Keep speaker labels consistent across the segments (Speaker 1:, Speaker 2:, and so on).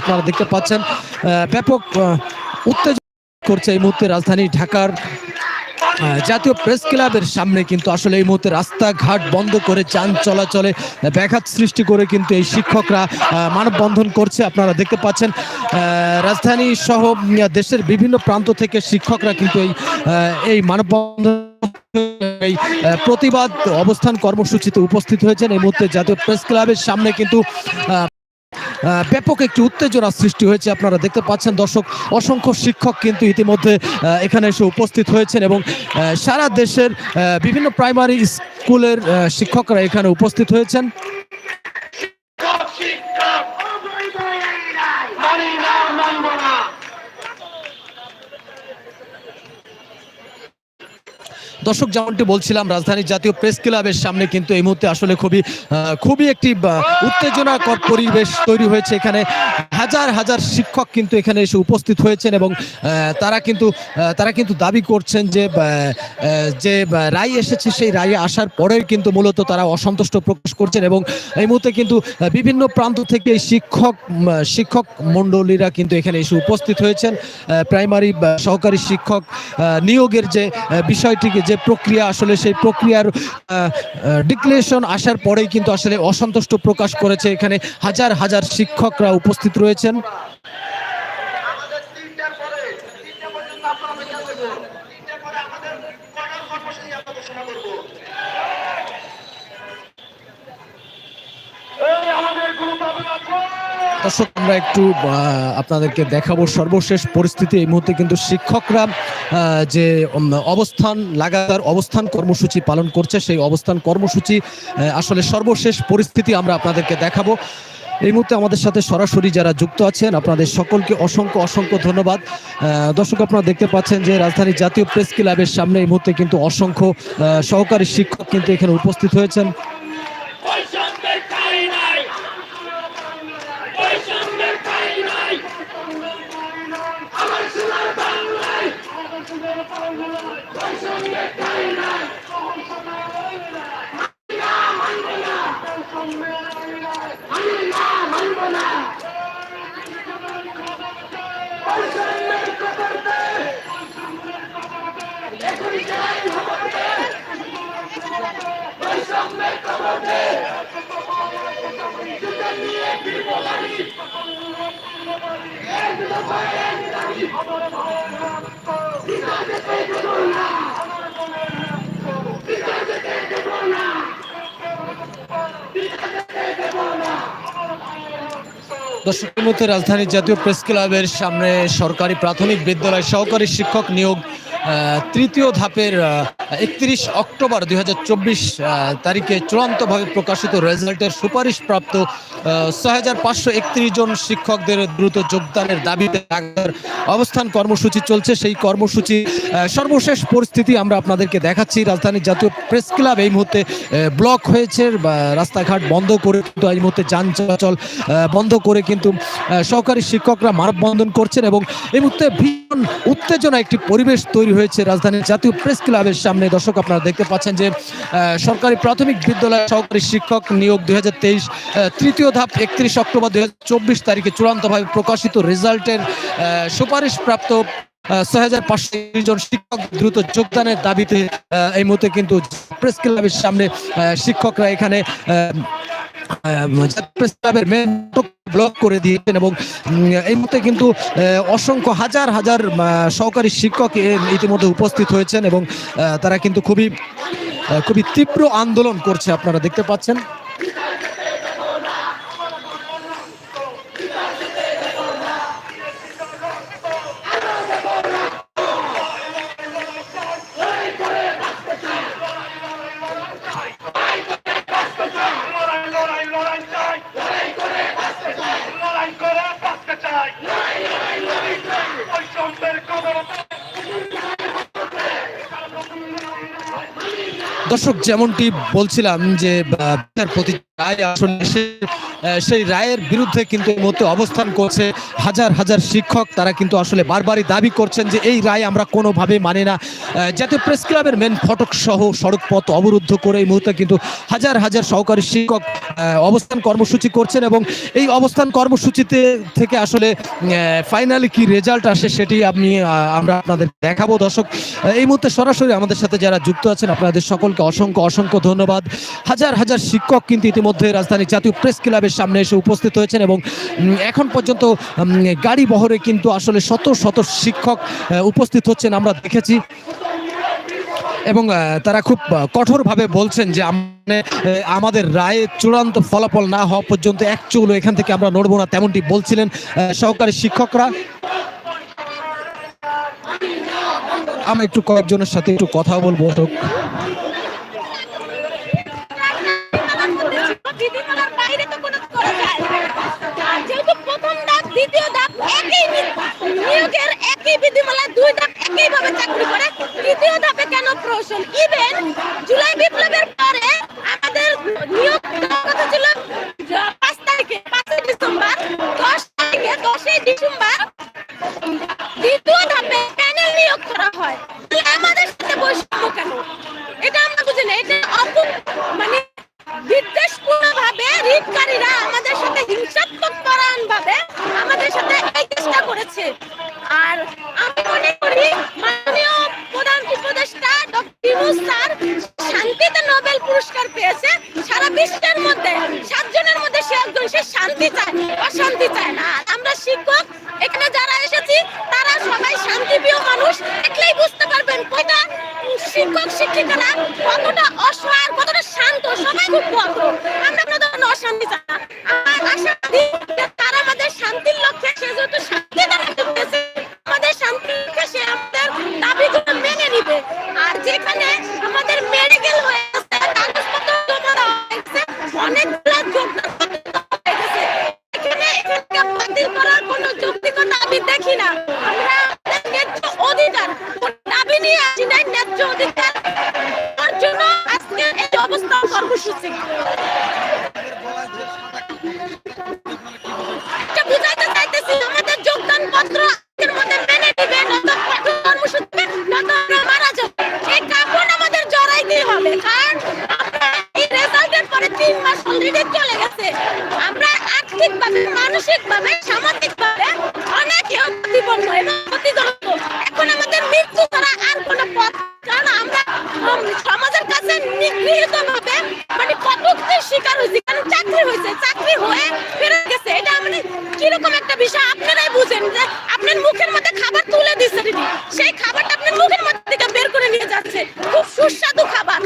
Speaker 1: আপনারা দেখতে পাচ্ছেন ব্যাপক উত্তেজনা করছে এই মুহূর্তে রাজধানী ঢাকার জাতীয় প্রেস ক্লাবের সামনে কিন্তু আসলে এই মুহূর্তে রাস্তাঘাট বন্ধ করে যান চলাচলে ব্যাঘাত সৃষ্টি করে কিন্তু এই শিক্ষকরা মানববন্ধন করছে। আপনারা দেখতে পাচ্ছেন রাজধানী সহ দেশের বিভিন্ন প্রান্ত থেকে শিক্ষকরা কিন্তু এই এই মানববন্ধন এই প্রতিবাদ অবস্থান কর্মসূচিতে উপস্থিত হয়েছেন। এই মুহূর্তে জাতীয় প্রেস ক্লাবের সামনে কিন্তু ব্যাপক একটি উত্তেজনা সৃষ্টি হয়েছে, আপনারা দেখতে পাচ্ছেন দর্শক, অসংখ্য শিক্ষক কিন্তু ইতিমধ্যে এখানে এসে উপস্থিত হয়েছেন এবং সারা দেশের বিভিন্ন প্রাইমারি স্কুলের শিক্ষকরা এখানে উপস্থিত হয়েছেন
Speaker 2: শিক্ষক শিক্ষক মানি না মানব না
Speaker 1: দর্শক যেমনটি বলছিলাম, রাজধানীর জাতীয় প্রেস ক্লাবের সামনে কিন্তু এই মুহূর্তে আসলে খুবই খুবই একটি উত্তেজনাকর পরিবেশ তৈরি হয়েছে এখানে। হাজার হাজার শিক্ষক কিন্তু এখানে এসে উপস্থিত হয়েছেন এবং তারা কিন্তু তারা কিন্তু দাবি করছেন যে যে রায় এসেছে, সেই রায়ে আসার পরেই কিন্তু মূলত তারা অসন্তুষ্ট প্রকাশ করছেন এবং এই মুহূর্তে কিন্তু বিভিন্ন প্রান্ত থেকে শিক্ষক শিক্ষক মণ্ডলীরা কিন্তু এখানে এসে উপস্থিত হয়েছেন। প্রাইমারি সহকারী শিক্ষক নিয়োগের যে বিষয়টিকে যে প্রক্রিয়া, আসলে সেই প্রক্রিয়ার ডিক্লেরেশন আসার পরেই কিন্তু আসলে অসন্তুষ্ট প্রকাশ করেছে এখানে হাজার হাজার শিক্ষকরা উপস্থিত রয়েছেন
Speaker 2: আমাদের তিনটার পরে তিনটা পর্যন্ত আপনারা অপেক্ষা করব তিনটার পরে আমাদের কঠোর কর্মসূচি আমরা ঘোষণা করব এই আমাদের কোনো দাবি আছে
Speaker 1: দর্শক, আমরা একটু আপনাদেরকে দেখাবো সর্বশেষ পরিস্থিতি। এই মুহূর্তে কিন্তু শিক্ষকরা যে অবস্থান, লাগাতার অবস্থান কর্মসূচি পালন করছে, সেই অবস্থান কর্মসূচি আসলে সর্বশেষ পরিস্থিতি আমরা আপনাদেরকে দেখাবো। এই মুহূর্তে আমাদের সাথে সরাসরি যারা যুক্ত আছেন, আপনাদের সকলকে অসংখ্য অসংখ্য ধন্যবাদ। দর্শক, আপনারা দেখতে পাচ্ছেন যে, রাজধানী জাতীয় প্রেস ক্লাবের সামনে এই মুহূর্তে কিন্তু অসংখ্য সহকারী শিক্ষক কিন্তু এখানে উপস্থিত হয়েছেন
Speaker 2: বৈষম্যের ঠাঁই নাই বৈষম্যের ঠাঁই নাই আমার সোনার বাংলায় বৈষম্যের ঠাঁই নাই মানি না মানব না বৈষম্যের কবরতে এখনই চাই খবরতে বৈষম্যের কবরতে জুতা নিয়ে ফিরবো বাড়ি এক দফায় এক দাবি পিতা যেতে দেব না পিতা যেতে দেব না পিতা যেতে দেব না
Speaker 1: দর্শকের মধ্যে রাজধানীর জাতীয় প্রেস ক্লাবের সামনে সরকারি প্রাথমিক বিদ্যালয় সহকারী শিক্ষক নিয়োগ তৃতীয় ধাপের একত্রিশ অক্টোবর দুই হাজার চব্বিশ তারিখে চূড়ান্তভাবে প্রকাশিত রেজাল্টের সুপারিশপ্রাপ্ত ছয় হাজার পাঁচশো একত্রিশ জন শিক্ষকদের দ্রুত যোগদানের দাবিতে অবস্থান কর্মসূচি চলছে। সেই কর্মসূচি সর্বশেষ পরিস্থিতি আমরা আপনাদেরকে দেখাচ্ছি। রাজধানীর জাতীয় প্রেস ক্লাব এই মুহূর্তে ব্লক হয়েছে রাস্তাঘাট বন্ধ করে কিন্তু এই মুহূর্তে যান চলাচল বন্ধ করে কিন্তু সহকারী শিক্ষকরা মানববন্ধন করছেন এবং এই মুহূর্তে উত্তেজনা একটি পরিবেশ তৈরি হয়েছে রাজধানীর জাতীয় প্রেস ক্লাবের সামনে। দর্শক, আপনারা দেখতে পাচ্ছেন যে সরকারি প্রাথমিক বিদ্যালয় সহকারী শিক্ষক নিয়োগ দুই হাজার তেইশ তৃতীয় ধাপ একত্রিশ অক্টোবর দুই হাজার চব্বিশ তারিখে চূড়ান্তভাবে প্রকাশিত রেজাল্টের সুপারিশপ্রাপ্ত ছয় হাজার পাঁচশো জন শিক্ষক দ্রুত যোগদানের দাবিতে এই মুহূর্তে কিন্তু প্রেস ক্লাবের সামনে শিক্ষকরা এখানে প্রেস ক্লাবের ব্লক করে দিয়েছেন এবং এই মুহূর্তে কিন্তু অসংখ্য হাজার হাজার সহকারী শিক্ষক ইতিমধ্যে উপস্থিত হয়েছেন এবং তারা কিন্তু খুবই খুবই তীব্র আন্দোলন করছে আপনারা দেখতে পাচ্ছেন। দর্শক যেমনটি বলছিলাম যে বিচারপতি রায় আসলে সেই রায়ের বিরুদ্ধে কিন্তু এই মুহূর্তে অবস্থান করছে হাজার হাজার শিক্ষক। তারা কিন্তু আসলে বারবারই দাবি করছেন যে এই রায় আমরা কোনোভাবে মানি না। জাতীয় প্রেস ক্লাবের মেন ফটক সহ সড়ক পথ অবরুদ্ধ করে এই মুহূর্তে কিন্তু হাজার হাজার সহকারী শিক্ষক অবস্থান কর্মসূচি করছেন এবং এই অবস্থান কর্মসূচিতে থেকে আসলে ফাইনালি কি রেজাল্ট আসে সেটি আপনি আমরা আপনাদের দেখাবো। দর্শক এই মুহূর্তে সরাসরি আমাদের সাথে যারা যুক্ত আছেন, আপনাদের সকলকে অসংখ্য অসংখ্য ধন্যবাদ। হাজার হাজার শিক্ষক কিন্তু ইতিমধ্যে রাজধানী জাতীয় প্রেস সামনে এসে উপস্থিত হয়েছেন এবং এখন পর্যন্ত গাড়ি বহরে কিন্তু আসলে শত শত শিক্ষক উপস্থিত হচ্ছেন, আমরা দেখেছি। এবং তারা খুব কঠোরভাবে বলছেন যে আমাদের রায়ে চূড়ান্ত ফলাফল না হওয়া পর্যন্ত এক চুলো এখান থেকে আমরা নড়বো না, তেমনটি বলছিলেন সহকারী শিক্ষকরা। আমরা একটু কয়েকজনের সাথে একটু কথা বলব
Speaker 3: বিধিমালার বাইরে তো কোনো করা যায় যেহেতু প্রথম ধাপ, দ্বিতীয় ধাপ একই নিয়োগের একই বিধিমালা, দুই ধাপ একই ভাবে চাকরি করে, তৃতীয় ধাপে কেন প্রহসন? ইভেন জুলাই বিপ্লবের পরে আমাদের নিয়োগ কথা ছিল, পাঁচ তারিখে, পাঁচই ডিসেম্বর, দশ তারিখে, দশই ডিসেম্বর, দ্বিতীয় ধাপে প্যানেল নিয়োগ করা হয়। তাহলে যৌক্তিকতা আমি দেখি না। বিষয় আপনারাই বুঝেন যে আপনার মুখের মধ্যে খাবার তুলে দিচ্ছে সেই খাবারটা আপনার মুখের মধ্যে থেকে বের করে নিয়ে যাচ্ছে। খুব সুস্বাদু খাবার।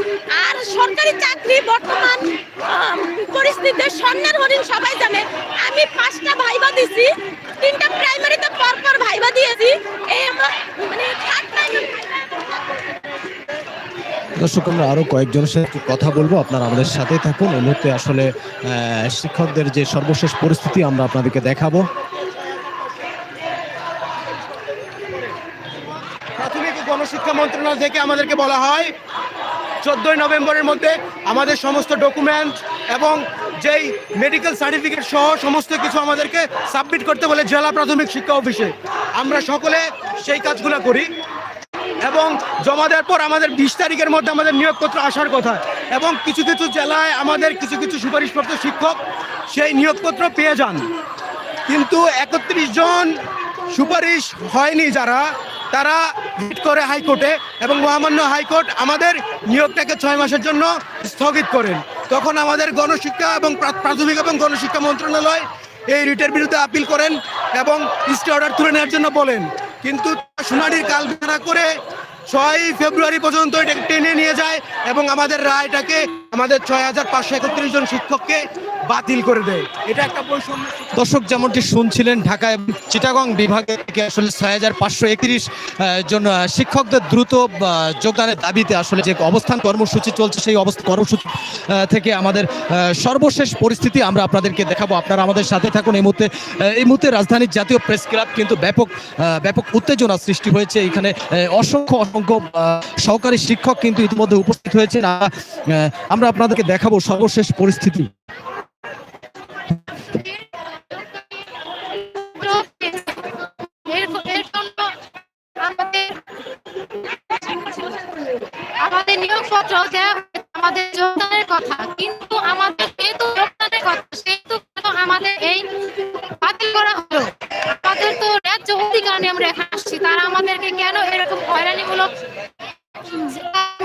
Speaker 3: আর সরকারি চাকরি বর্তমান পরিস্থিতিতে স্বর্ণের হরিণ সবাই জানে। আমি পাঁচটা ভাইবা দিছি, তিনটা প্রাইমারিতে পর পর ভাইবা দিয়েছি। এই আমার মানে
Speaker 1: দর্শক, আমরা আরও কয়েকজনের সাথে কথা বলব। আপনারা আমাদের সাথেই থাকুন। এই মুহূর্তে আসলে শিক্ষকদের যে সর্বশেষ পরিস্থিতি আমরা আপনাদেরকে দেখাবো
Speaker 4: প্রাথমিক ও মন্ত্রণালয় থেকে আমাদেরকে বলা হয়, চোদ্দই নভেম্বরের মধ্যে আমাদের সমস্ত ডকুমেন্ট এবং যেই মেডিকেল সার্টিফিকেট সহ সমস্ত কিছু আমাদেরকে সাবমিট করতে বলে জেলা প্রাথমিক শিক্ষা অফিসে। আমরা সকলে সেই কাজগুলো করি এবং জমা দেওয়ার পর আমাদের বিশ তারিখের মধ্যে আমাদের নিয়োগপত্র আসার কথা এবং কিছু কিছু জেলায় আমাদের কিছু কিছু সুপারিশপ্রাপ্ত শিক্ষক সেই নিয়োগপত্র পেয়ে যান। কিন্তু একত্রিশ জন সুপারিশ হয়নি যারা তারা রিট করে হাইকোর্টে এবং মহামান্য হাইকোর্ট আমাদের নিয়োগটাকে ছয় মাসের জন্য স্থগিত করেন। তখন আমাদের গণশিক্ষা এবং প্রাথমিক এবং গণশিক্ষা মন্ত্রণালয় এই রিটের বিরুদ্ধে আপিল করেন এবং স্টে অর্ডার তুলে নেওয়ার জন্য বলেন। কিন্তু শুনানির কাল বেড়া করে ছয় ফেব্রুয়ারি পর্যন্ত এটাকে টেনে নিয়ে যায় এবং আমাদের রায়টাকে আমাদের ছয় হাজার পাঁচশো একত্রিশ জন শিক্ষককে বাতিল করে দেয়। এটা একটা বৈষম্য
Speaker 1: দর্শক যেমনটি শুনছিলেন ঢাকা এবং চিটাগং বিভাগে থেকে আসলে ছয় হাজার পাঁচশো একত্রিশ জন শিক্ষকদের দ্রুত যোগদানের দাবিতে আসলে যে অবস্থান কর্মসূচি চলছে সেই অবস্থান কর্মসূচি থেকে আমাদের সর্বশেষ পরিস্থিতি আমরা আপনাদেরকে দেখাবো। আপনারা আমাদের সাথে থাকুন। এই মুহূর্তে এই মুহূর্তে রাজধানীর জাতীয় প্রেস ক্লাব কিন্তু ব্যাপক ব্যাপক উত্তেজনা সৃষ্টি হয়েছে। এখানে অসংখ্য অসংখ্য সহকারী শিক্ষক কিন্তু ইতিমধ্যে উপস্থিত হয়েছেন। আহ, আমরা আপনাদেরকে দেখাবো সর্বশেষ পরিস্থিতি।
Speaker 5: আমাদের আমাদের নিয়োগপত্র দেওয়া আমাদের যোগদানের কথা, কিন্তু আমাদের যেহেতু যোগদানের কথা, সেহেতু আমাদের এই বাতিল করা হলো। আমাদের তো ন্যায্য অধিকার নিয়ে আমরা এখানে আসছি, তারা আমাদেরকে কেন এরকম হয়রানিমূলক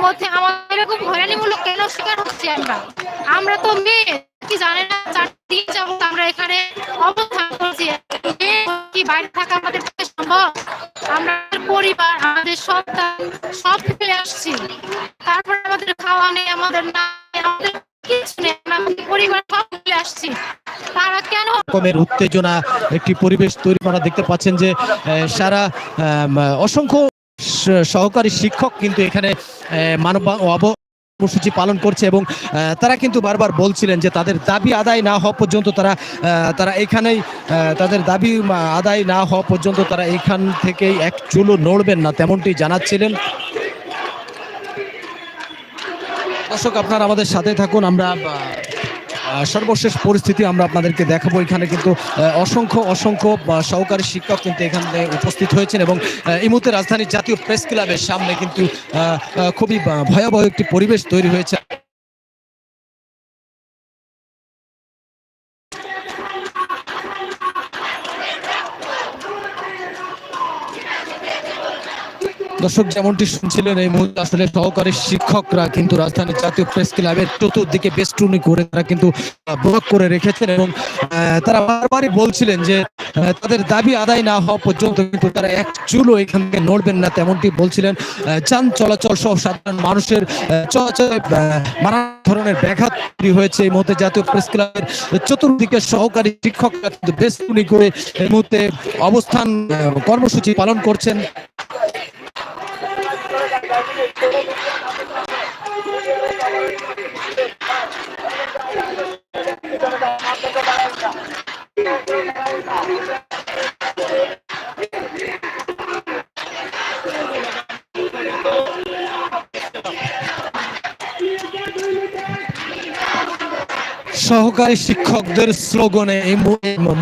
Speaker 5: মধ্যে আমাদের এরকম হয়রানিমূলক কেন শিকার হচ্ছি আমরা? আমরা তো মেয়ে, কি জানে না দিন যাব আমরা এখানে অবস্থান করছি। কি বাইরে থাকা আমাদের আমরা পরিবার, আমাদের সন্তান সব আসছি। তারপর আমাদের খাওয়া নেই, আমাদের আমাদের কিছু নেই আমাদের পরিবার সব আসছি। কেন
Speaker 1: রকমের উত্তেজনা, একটি পরিবেশ তৈরি করা, দেখতে পাচ্ছেন যে সারা অসংখ্য সহকারী শিক্ষক কিন্তু এখানে মানব কর্মসূচি পালন করছে এবং তারা কিন্তু বারবার বলছিলেন যে তাদের দাবি আদায় না হওয়া পর্যন্ত তারা তারা এখানেই তাদের দাবি আদায় না হওয়া পর্যন্ত তারা এখান থেকেই এক চুলো নড়বেন না তেমনটি জানাচ্ছিলেন। দর্শক, আপনারা আমাদের সাথে থাকুন, আমরা সর্বশেষ পরিস্থিতি আমরা আপনাদেরকে দেখাবো। এখানে কিন্তু অসংখ্য অসংখ্য সহকারী শিক্ষক কিন্তু এখানে উপস্থিত হয়েছেন এবং এই মুহূর্তে রাজধানীর জাতীয় প্রেস ক্লাবের সামনে কিন্তু খুবই ভয়াবহ একটি পরিবেশ তৈরি হয়েছে। দর্শক যেমনটি শুনছিলেন, এই মুহূর্তে আসলে সহকারী শিক্ষকরা কিন্তু রাজধানীর জাতীয় প্রেস ক্লাবের চতুর্দিকে বেষ্টনী করে তারা কিন্তু ব্লক করে রেখেছেন এবং তারা বারবারই বলছিলেন যে তাদের দাবি আদায় না হওয়া পর্যন্ত কিন্তু তারা এক চুলও এখান থেকে নড়বেন না তেমনটি বলছিলেন। যান চলাচল সহ সাধারণ মানুষের চলাচলে নানা ধরনের ব্যাঘাত তৈরি হয়েছে। এই মুহূর্তে জাতীয় প্রেস ক্লাবের চতুর্দিকে সহকারী শিক্ষকরা কিন্তু বেষ্টনী করে এই মুহূর্তে অবস্থান কর্মসূচি পালন করছেন। সহকারী শিক্ষকদের স্লোগানে এই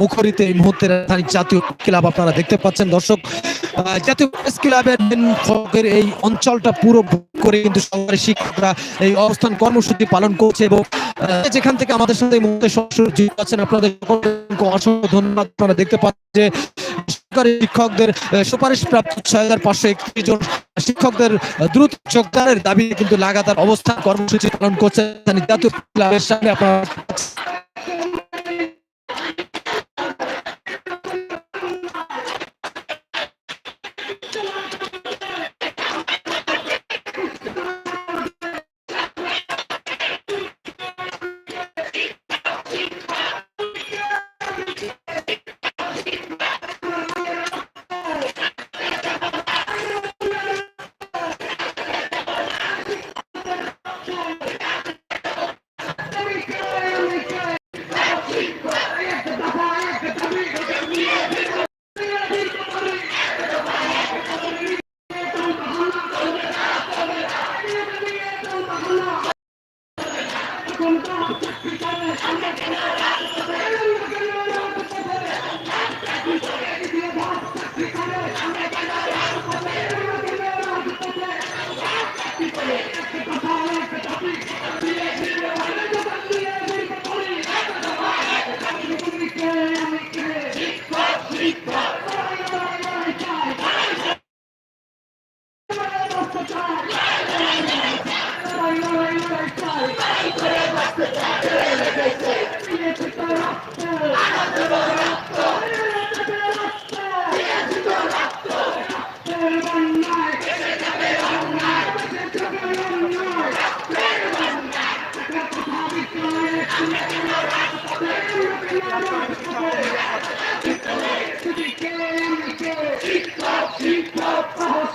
Speaker 1: মুখরিত এই মুহূর্তে রাজধানী জাতীয় ক্লাব আপনারা দেখতে পাচ্ছেন। দর্শক জাতীয় ক্লাবের এই অঞ্চলটা পুরো করে কিন্তু সহকারী শিক্ষকরা এই অবস্থান কর্মসূচি পালন করছে এবং যেখান থেকে আমাদের সাথে এই মুহূর্তে সরাসরি আছেন আপনাদের সকলকে অসংখ্য ধন্যবাদ। আপনারা দেখতে পাচ্ছেন যে সরকারি শিক্ষকদের সুপারিশ প্রাপ্ত ছয় হাজার পাঁচশো একত্রিশ জন শিক্ষকদের দ্রুত যোগদানের দাবি কিন্তু লাগাতার অবস্থান কর্মসূচি পালন করছে। জাতীয় আপনারা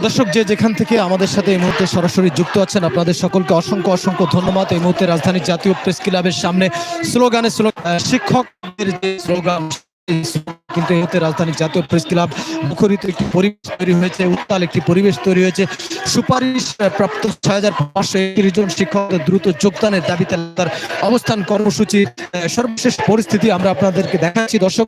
Speaker 1: দর্শক, যে যেখান থেকে আমাদের সাথে এই মুহূর্তে সরাসরি যুক্ত আছেন, আপনাদের সকলকে অসংখ্য অসংখ্য ধন্যবাদ। এই মুহূর্তে রাজধানী জাতীয় প্রেস ক্লাবের সামনে স্লোগানে স্লো- শিক্ষকদের যে স্লোগান কিন্তু এই মুহূর্তে রাজধানী জাতীয় প্রেস ক্লাব মুখরিত একটি পরিবেশ তৈরি হয়েছে, উত্তাল একটি পরিবেশ তৈরি হয়েছে। সুপারিশ প্রাপ্ত ছয় হাজার পাঁচশো একত্রিশ জন শিক্ষকদের দ্রুত যোগদানের দাবিতে তার অবস্থান কর্মসূচি সর্বশেষ পরিস্থিতি আমরা আপনাদেরকে দেখাচ্ছি। দর্শক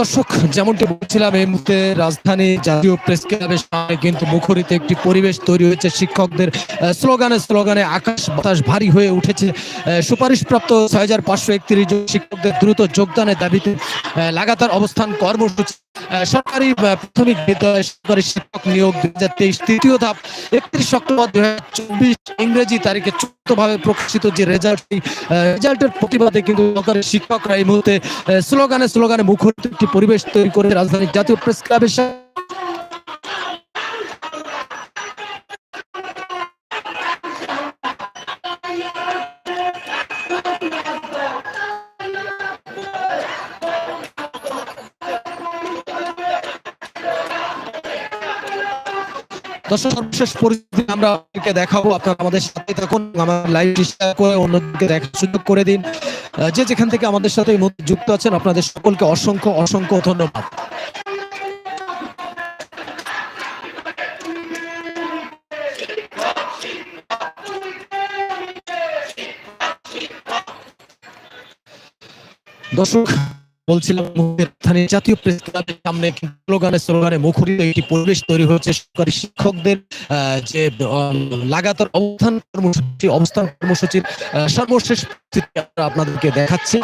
Speaker 1: দর্শক, যেমনটি বলছিলাম, এই মুহূর্তে রাজধানী জাতীয় প্রেস ক্লাবের সামনে কিন্তু মুখরিত একটি পরিবেশ তৈরি হয়েছে। শিক্ষকদের স্লোগানে স্লোগানে আকাশ বাতাস ভারী হয়ে উঠেছে। সুপারিশপ্রাপ্ত ছয় হাজার পাঁচশো একত্রিশ শিক্ষকদের দ্রুত যোগদানের দাবিতে লাগাতার অবস্থান কর্মসূচি সরকারি প্রাথমিক বিদ্যালয় সরকারি শিক্ষক নিয়োগ দুই হাজার তেইশ তৃতীয় ধাপ, একত্রিশ অক্টোবর দুই হাজার চব্বিশ ইংরেজি তারিখে চুক্তভাবে প্রকাশিত যে রেজাল্ট রেজাল্টের প্রতিবাদে কিন্তু সরকারি শিক্ষকরা এই মুহূর্তে স্লোগানে স্লোগানে মুখরিত একটি পরিবেশ তৈরি করে রাজধানীর জাতীয় প্রেস ক্লাবের সর্বশেষ পরিস্থিতি আমরা দেখাবো। আপনারা আমাদের সাথে থাকুন, আমার লাইভ করে অন্যদিকে দেখার সুযোগ করে দিন। যে যেখান থেকে আমাদের সাথে যুক্ত আছেন, আপনাদের সকলকে অসংখ্য অসংখ্য ধন্যবাদ। দর্শক বলছিলাম জাতীয় প্রেস ক্লাবের সামনে স্লোগানে স্লোগানে মুখরিত একটি পরিবেশ তৈরি হচ্ছে সরকারি শিক্ষকদের যে লাগাতার অবস্থান কর্মসূচি, অবস্থান কর্মসূচির সর্বশেষ আপনাদেরকে দেখাচ্ছি।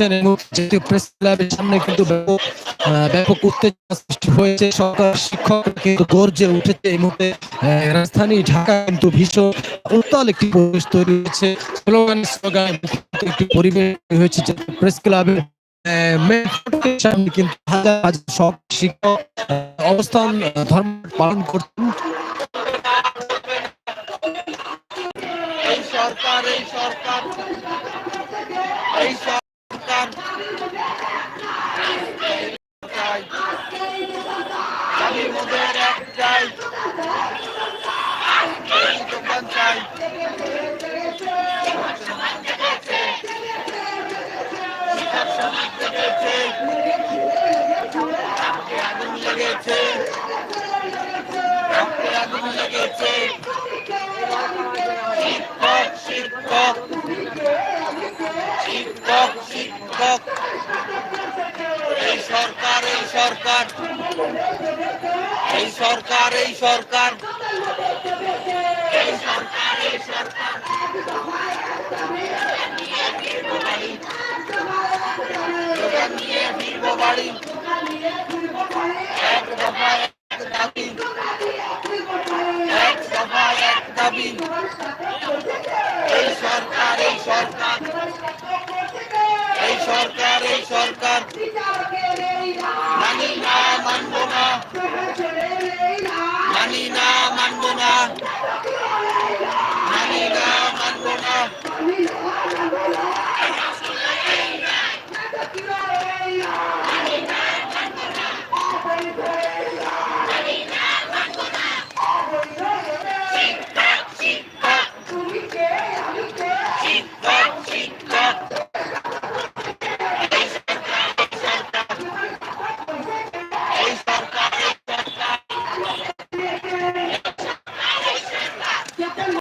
Speaker 1: দেখছেন জাতীয় প্রেস ক্লাবের সামনে কিন্তু ব্যাপক উত্তেজনা সৃষ্টি হয়েছে, সরকার শিক্ষক কিন্তু গর্জে উঠেছে এই মুহূর্তে। রাজধানী ঢাকা কিন্তু ভীষণ উত্তাল একটি পরিবেশ তৈরি হয়েছে। স্লোগান স্লোগান একটি পরিবেশ হয়েছে জাতীয় প্রেস ক্লাবের সামনে কিন্তু সব শিক্ষক অবস্থান ধর্ম পালন
Speaker 6: দোকান চাই আগুন লেগেছে শিক্ষক শিক্ষক শিক্ষক শিক্ষক এই সরকার এই সরকার। এই সরকার এই সরকার। এই সরকার এই সরকার। নিয়ে ফিরব এক দফা এক দাবি এক দফা এক দাবি এই সরকার এই সরকার এই সরকার এই সরকার